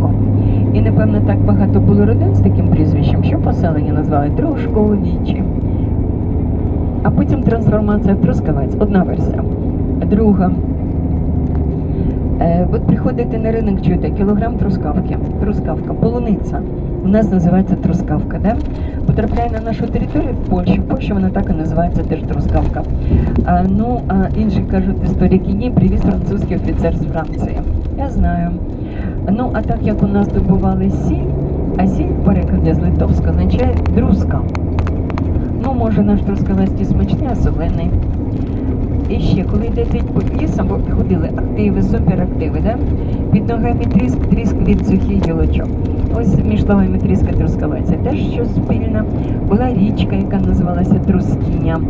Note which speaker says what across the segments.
Speaker 1: Дружко. І, напевно, так багато було родин з таким прізвищем, що поселення назвали Дружковичі. А потім трансформація в Трускавець, одна версія. Друга. Е, от приходите на ринок, чуєте, кілограм трускавки, трускавка, полуниця. У нас називається трускавка, да? Потрапляє на нашу територію в Польщі. В Польщі вона так і називається теж трускавка. А, ну, а інші кажуть, історики ні, привіз французький офіцер з Франції. Я знаю. Ну, а так як у нас добували сіль, а сіль в перекладі з литовська означає друзка. Ну, може, наш трускавець і смачний, а солений. І ще, коли йдете по лісом, бо ходили активи, суперактиви, да? під ногами тріск, тріск від сухих гілочок. Ось між словами тріска трускавеця. Теж щось спільне. Була річка, яка називалася Трускіня.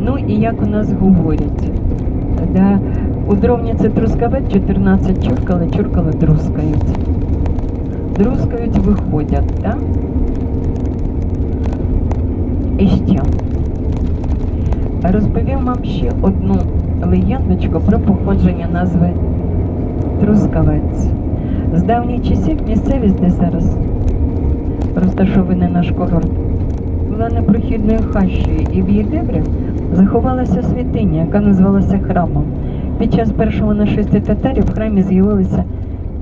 Speaker 1: Ну і як у нас говорять, да? у дровні це трускавець, 14 чуркали, чуркали друскають. Друскають, виходять, так? І ще. Розповім вам ще одну легендочку про походження назви Трускавець. З давніх часів місцевість, де зараз розташований наш курорт, була непрохідною хащею, і в її дебрях заховалася святиня, яка називалася храмом. Під час першого нашестя татарів в храмі з'явилася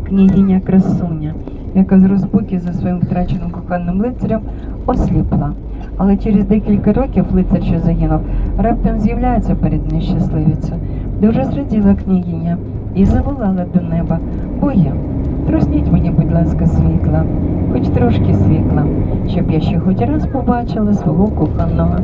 Speaker 1: княгиня Красуня, яка з розпуки за своїм втраченим коханим лицарем осліпла. Але через декілька років лицар, що загинув, раптом з'являється перед нещасливицею. Дуже зраділа княгиня і заволала до неба. Боє, трусніть мені, будь ласка, світла, хоч трошки світла, щоб я ще хоч раз побачила свого коханого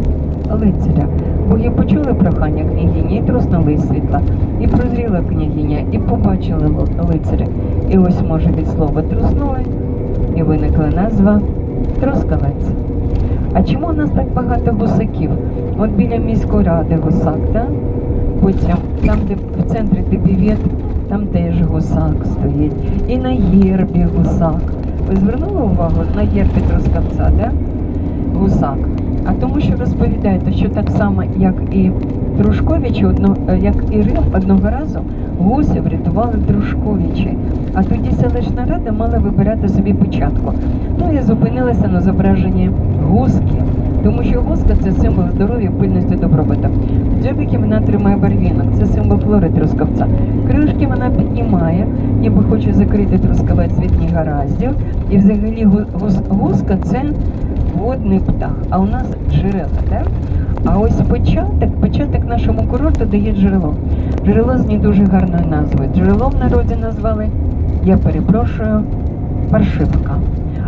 Speaker 1: лицаря. Боги почули прохання княгині і труснули світла. І прозріла княгиня, і побачила лицаря. І ось, може, від слова труснули, і виникла назва Трускавець. А чому у нас так багато гусаків? От біля міської ради гусак, так? Потім там, де в центрі де бівет, там теж гусак стоїть. І на гербі гусак. Ви звернули увагу на гербі Трускавця, так? Гусак. А тому, що розповідаєте, що так само, як і Дружковичі, е, як і Рим, одного разу гуси врятували Дружковичі. А тоді селищна рада мала вибирати собі початку. Ну я зупинилася на зображенні гуски, тому що гуска це символ здоров'я, пильності, добробуту. В вона тримає барвінок, це символ флори трускавця. Кришки вона піднімає, ніби хоче закрити трускавець від негараздів. І взагалі гу- це водний птах, а у нас джерела, так? А ось початок, початок нашому курорту дає джерело. Джерело з не дуже гарною назвою. Джерело в народі назвали, я перепрошую, паршивка.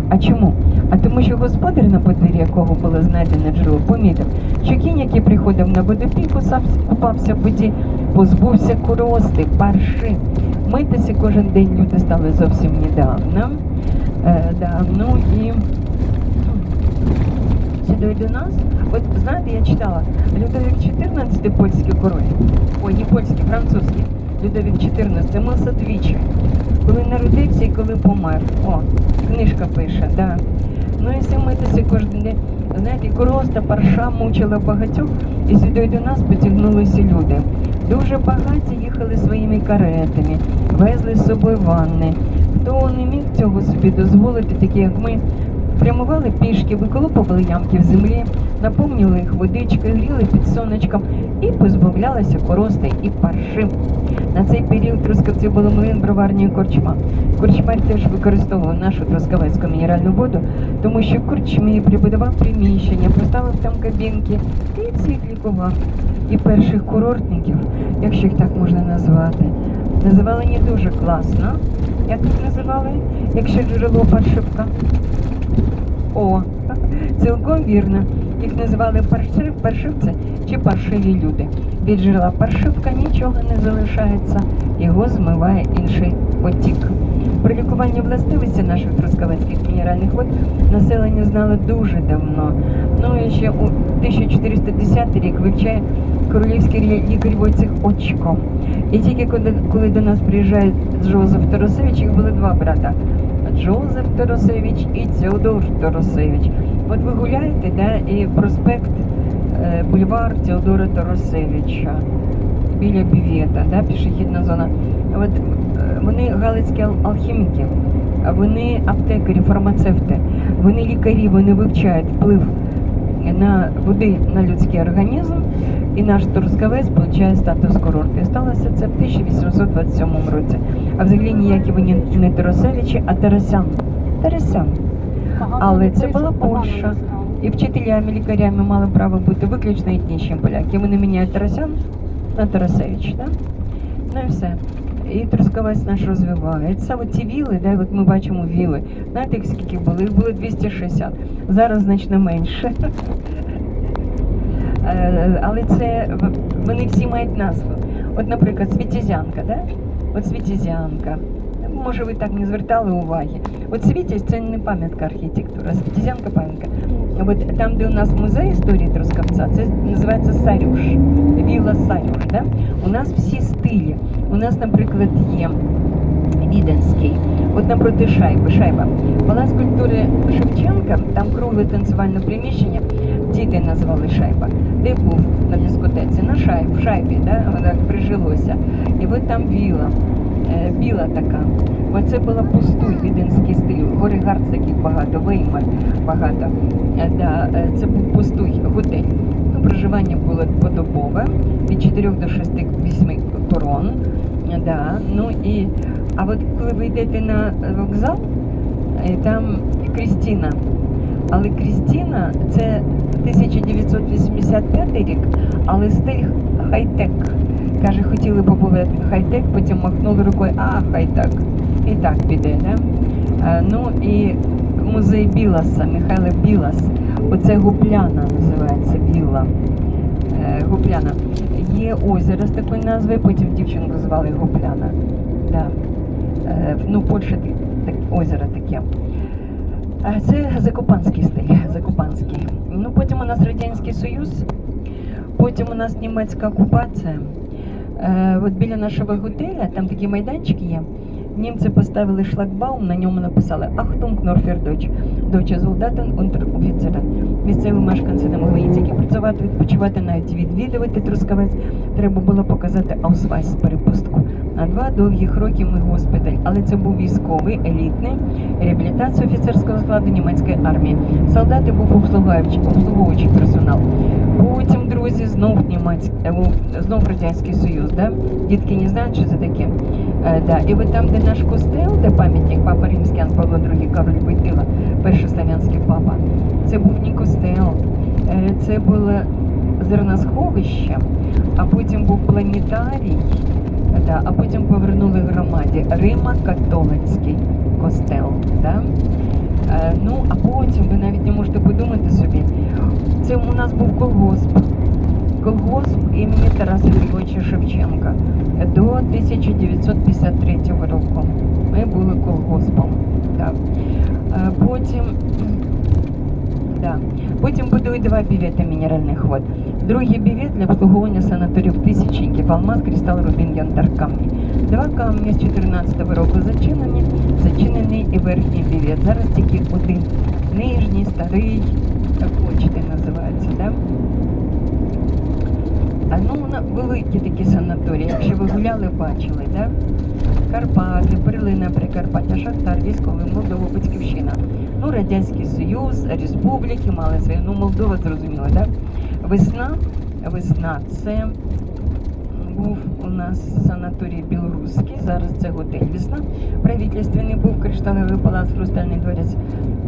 Speaker 1: А чому? А тому, що господар, на подвір'ї якого було знайдене джерело, помітив, що кінь, який приходив на водопій, кусався, купався в воді, позбувся корости, парши. Митися кожен день люди стали зовсім недавно. Е, да, ну і сюди до нас. От знаєте, я читала Людовік 14 польський король. Ой, не польський, французький. Людовік 14 мився двічі. Коли народився і коли помер. О, книжка пише, да. Ну все митися кожен день. Знаєте, короста, парша мучила багатьох, і сюди до нас потягнулися люди. Дуже багаті їхали своїми каретами, везли з собою ванни. Хто не міг цього собі дозволити, такі як ми, прямували пішки, виколупували ямки в землі, наповнювали їх водичкою, гріли під сонечком і позбавлялися корости і парши. На цей період Трускавці було млин броварні корчма. Корчмар теж використовував нашу трускавецьку мінеральну воду, тому що корчмі прибудував приміщення, поставив там кабінки і всіх лікував. І перших курортників, якщо їх так можна назвати, називали не дуже класно. Як їх називали, якщо джерело паршивка? О, цілком вірно. Їх називали паршив, паршивці чи паршиві люди. Від джерела паршивка нічого не залишається, його змиває інший потік. Про лікування властивості наших трускавецьких мінеральних вод населення знало дуже давно. Ну і ще у 1410 рік вивчає королівський лі- лікар Войцех Очко. І тільки коли, коли до нас приїжджає Джозеф Тарасевич, їх були два брата. Джозеф Тарасевич і Теодор Тарасевич. От ви гуляєте, да, і проспект е, бульвар Теодора Тарасевича біля Бівєта, да, пішохідна зона. От е, вони галицькі алхіміки, вони аптекарі, фармацевти, вони лікарі, вони вивчають вплив на води на людський організм. І наш Трускавець отримує статус курорту. І сталося це в 1827 році. А взагалі ніякі вони не Тарасевичі, а Тарасян. Тарасян. Але це була Польща. І вчителями, лікарями мали право бути виключно етнічні поляки. Вони міняють Тарасян на Тарасевич, да? Ну і все. І Трускавець наш розвивається. От ці віли, де от ми бачимо віли. Знаєте, їх скільки були? Їх було 260. Зараз значно менше. Е, Але це вони всі мають назву. От, наприклад, Світізянка, да? От Світязянка. Може, ви так не звертали уваги. От Світязь це не пам'ятка архітектури, а пам'ятка. От там, де у нас музей історії Трускавця, це називається Сарюш. Віла Сарюш. Да? У нас всі стилі. У нас, наприклад, є Віденський. От напроти шайби, шайба. Палац культури Шевченка, там кругле танцювальне приміщення, діти назвали шайба. Де був на дискотеці? На шайб, шайбі, да? воно прижилося. І от там віла, біла така. Оце була пустуй, віденський стиль. Гори Гарц таких багато, Веймар багато. Е, Да, е, це був пустуй готель. Ну, проживання було подобове від 4 до 6 8 корон. Е, Да, ну і а от коли ви йдете на вокзал, е, там Крістіна. Але Крістіна це 1985 рік, але стиль хай-тек. Каже, хотіли побувати хай-тек, потім махнули рукою, а хай-тек. І так піде, да? Е, Ну і музей Біласа, Михайло Білас. Оце Гупляна називається вілла. Е, Гупляна. Є озеро з такою назвою, потім дівчинку звали Гупляна. Да. Е, Ну, в Польщі так, озеро таке. Це Закопанський стиль. Закопанський. Ну, потім у нас Радянський Союз, потім у нас німецька окупація. Е, От біля нашого готеля там такі майданчики є. Німці поставили шлагбаум, на ньому написали Ахтунг Норфердоч, Soldaten und Offiziere. Місцеві мешканці не могли тільки працювати, відпочивати, навіть відвідувати Трускавець. Треба було показати аусвайс перепустку. На два довгих роки ми госпіталь, але це був військовий, елітний, реабілітація офіцерського складу німецької армії. Солдати був обслуговуючий, обслуговуючий персонал. Потім, друзі, знов німецький, е, знов Радянський Союз. Да? Дітки не знають, що це таке. Е, да. І от там, де наш костел, де пам'ятник Папа Римський Ян Павло II, Король Войтила, перший славянський папа, це був не костел, е, це було зерносховище, а потім був планетарій, да, а потім повернули громаді Рима католицький костел. Да? Е, ну, а потім ви навіть не можете подумати собі, це у нас був колгосп. Колгосп імені Тараса Григорьовича Шевченка 1953 року. Ми були колгоспом. Так. Е, Потім, да. Потім будують два бівета мінеральних вод. Другий бівет для обслуговування санаторів Тисячників, Алмаз, Кристал, Рубін, Янтар, камні. Два камні з 14 року зачинені, зачинений і верхній бівет. Зараз тільки один нижній, старий, як хочете називається. Да? А ну великі такі санаторії, якщо ви гуляли, бачили, да? Карпати, Перлина, Прикарпаття, Шахтар, військовий, Молдова, Батьківщина. Ну, Радянський Союз, республіки мали свої. Ну, Молдова зрозуміло, да? Весна, весна це був у нас санаторій білоруський, зараз це готель Весна. Правительственний був кришталевий палац, хрустальний дворець.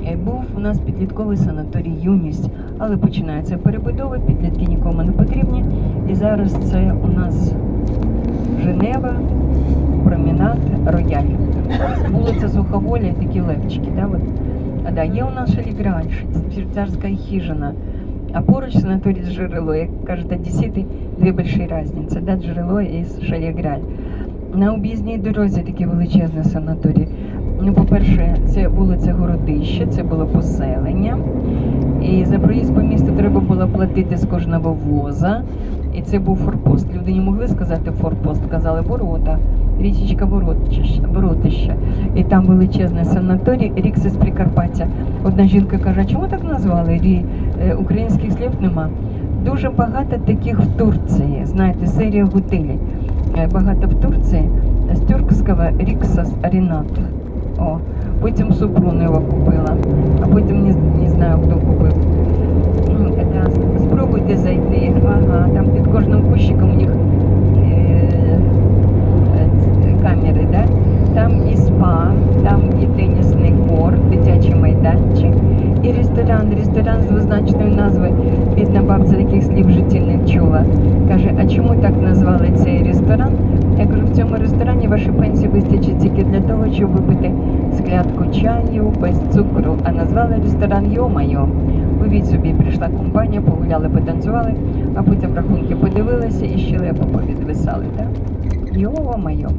Speaker 1: Е, Був у нас підлітковий санаторій Юність, але починається перебудова, підлітки нікому не потрібні. І зараз це у нас Женева, промінат, рояль. Вулиця Суховоля, такі левчики. Да, от. А, да, є у нас шаліграль, швейцарська хижина. А поруч санаторій Джерело, як кажуть одесіти, дві великі різниці, да, Джерело і Шаліграль. На об'їзній дорозі такі величезні санаторії. Ну, по-перше, це вулиця Городище, це було поселення. І за проїзд по місту треба було платити з кожного воза. Це був форпост. Люди не могли сказати форпост, казали ворота, річечка. Воротища. І там величезний санаторій, Рікс із Прикарпаття. Одна жінка каже, чому так назвали? Рі... е, Українських слів нема. Дуже багато таких в Турції, знаєте, серія готелів. Е, Багато в Турції. з тюркського Ріксас Рінат. О, потім Супрун його купила, а потім не, не знаю, хто купив. Ну, да, спробуйте зайти. Ага, там кущиком у них е, е, камери, да? Там і спа, там і тенісний корт, дитячий майданчик, і ресторан. Ресторан з двозначною назвою. Бідна бабця таких слів в не чула. Каже, а чому так назвали цей ресторан? Я кажу, в цьому ресторані ваші пенсії вистачить тільки для того, щоб випити склянку чаю без цукру. А назвали ресторан Йо-майо. Уявіть собі, прийшла компанія, погуляли, потанцювали, а потім рахунки подивилися і щелепу повідвисали. Так? Йо-майо.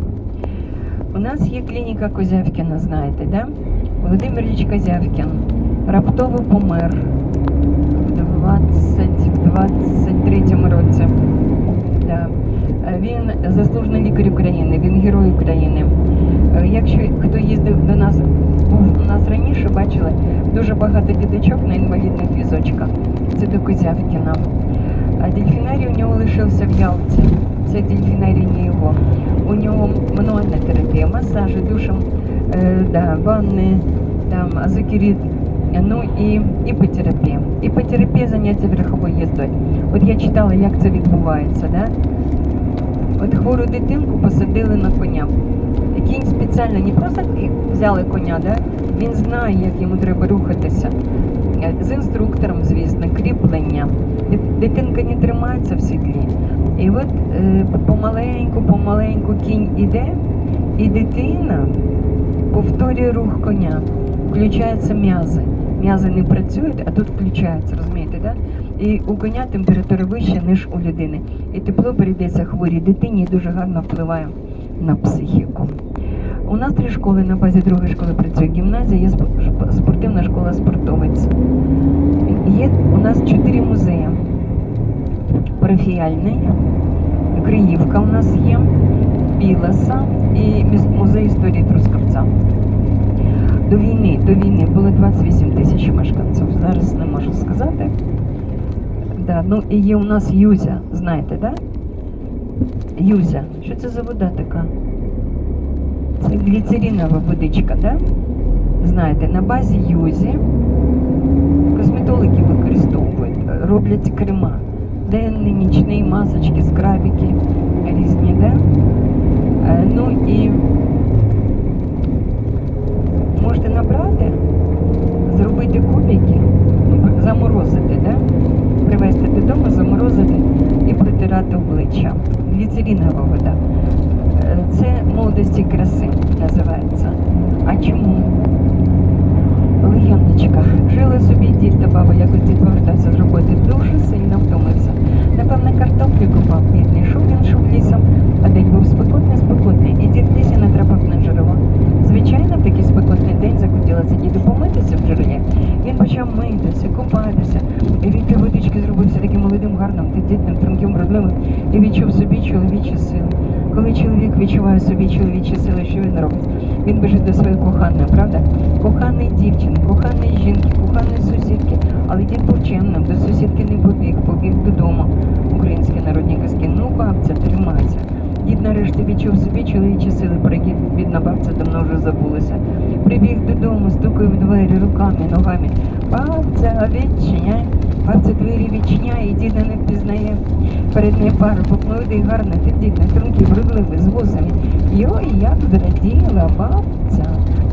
Speaker 1: У нас є клініка Козявкіна, знаєте, да? Володимир Ілліч Козявкін раптово помер в 2023 році. Да. Він заслужений лікар України, він герой України. Е, Якщо хто їздив до нас, був у нас раніше, бачили дуже багато діточок на інвалідних візочках. Це до Козявкіна. А дельфінарій у нього лишився в Ялті. Це дельфінарій не його. У нього мануальна терапія, масажі, душем, е, да, ванни, там, азокерит, ну і іпотерапія. Іпотерапія заняття верховою їздою. От я читала, як це відбувається. Да? Хвору дитинку посадили на коня. Кінь спеціально не просто взяли коня, да? він знає, як йому треба рухатися. Е, З інструктором, звісно, кріплення. Дитинка не тримається в сідлі. І от е, помаленьку, помаленьку кінь іде, і дитина повторює рух коня. Включаються м'язи. М'язи не працюють, а тут включаються, розумієте, да? І у коня температура вища, ніж у людини. І тепло перейдеться хворій дитині і дуже гарно впливає на психіку. У нас три школи на базі другої школи працює гімназія, є спортивна школа спортовець. Є у нас чотири музеї. Парафіяльний, Криївка у нас є, Білоса і музей історії Трускавця. До війни, до війни було 28 тисяч мешканців. Зараз не можу сказати. Да, ну і є у нас Юзя, знаєте, да? Юзя. Що це за вода така? Це гліцеринова водичка, да? Знаєте, на базі Юзі косметологи використовують, роблять крема. Денний, нічний, масочки, скрабики різні, да? Е, Ну і можете набрати, зробити кубики, ну, заморозити, да? Привезти додому, заморозити і протирати обличчя. Гліцеринова вода. Е, Це молодості краси називається. А чому? Легендочка. Жили собі дід та баба, якось дід повертався з роботи, дуже сильно втомився. Напевно, картоплі купав, бідний. Йшов він йшов лісом, а день був спекотний, спекотний, і дід в лісі натрапив на джерело. Звичайно, в такий спекотний день захотілося діду помитися в джерелі. Він почав митися, купатися. І від тієї водички зробився таким молодим, гарним, тендітним, тонким, вродливим і відчув собі чоловічі сили. Коли чоловік відчуває собі чоловічі сили, що він робить? Він біжить до своєї коханої, правда? Коханої дівчини, коханої жінки, коханої сусідки. Але дід був чемним, до сусідки не побіг, побіг додому. Українські народні казки. Ну, бабця, тримайся. Дід нарешті відчув собі чоловічі сили, про які бідна бабця давно вже забулася. Прибіг додому, стукає в двері руками, ногами. Бабця, відчиняй. Бабця двері відчиняє, і діда не впізнає. Перед нею парубок, молодий, гарний, тендітний, тонкий, вродливий, з вусами. Йой, я б зраділа, бабця.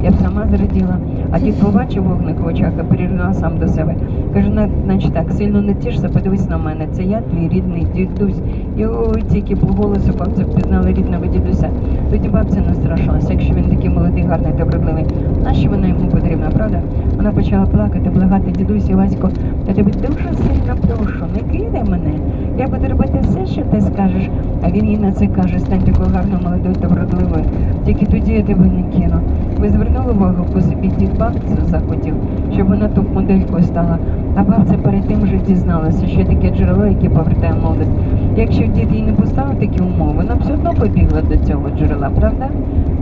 Speaker 1: Я б сама зраділа. А дід побачив вогник в очах і перервав сам до себе. Каже, значить так, сильно не тішся, подивись на мене. Це я твій рідний дідусь. І ой, тільки по голосу бабця впізнала рідного дідуся. Тоді бабця настрашилася, якщо він такий молодий, гарний та вродливий. Нащо вона йому потрібна, правда? Вона почала плакати, благати дідусь Васько. Я тебе дуже сильно прошу, не кидай мене. Я буду робити все, що ти скажеш. А він їй на це каже, стань такою гарною, молодою та вродливою. Тільки тоді я тебе не кину. Ви звернули увагу по собі банк бабцю захотів, щоб вона ту моделькою стала. Бабця перед тим вже дізналася, що таке джерело, яке повертає молодість. Якщо дід їй не поставив такі умови, вона б все одно побігла до цього джерела, правда?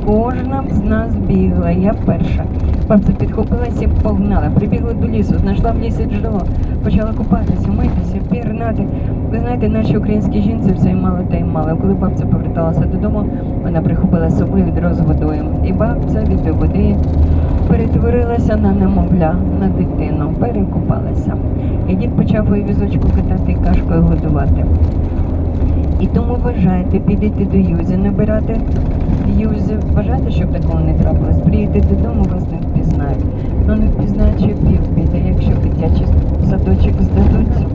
Speaker 1: Кожна з нас бігла, я перша. Бабця підхопилася погнала, прибігла до лісу, знайшла в лісі джерело, почала купатися, митися, пірнати. Ви знаєте, наші українські жінці все й мало та й мало. Коли бабця поверталася додому, вона прихопила собою відро з водою. І бабця від води перетворилася на немовля, на дитину, перекупалася. І дід почав її візочку катати і кашкою годувати. І тому вважайте, підійти до Юзі, набирати Юзі, вважайте, щоб такого не трапилось. Приїдете додому, вас не впізнають. Ну не впізнають, що пів піде, якщо дитячий садочок здадуть.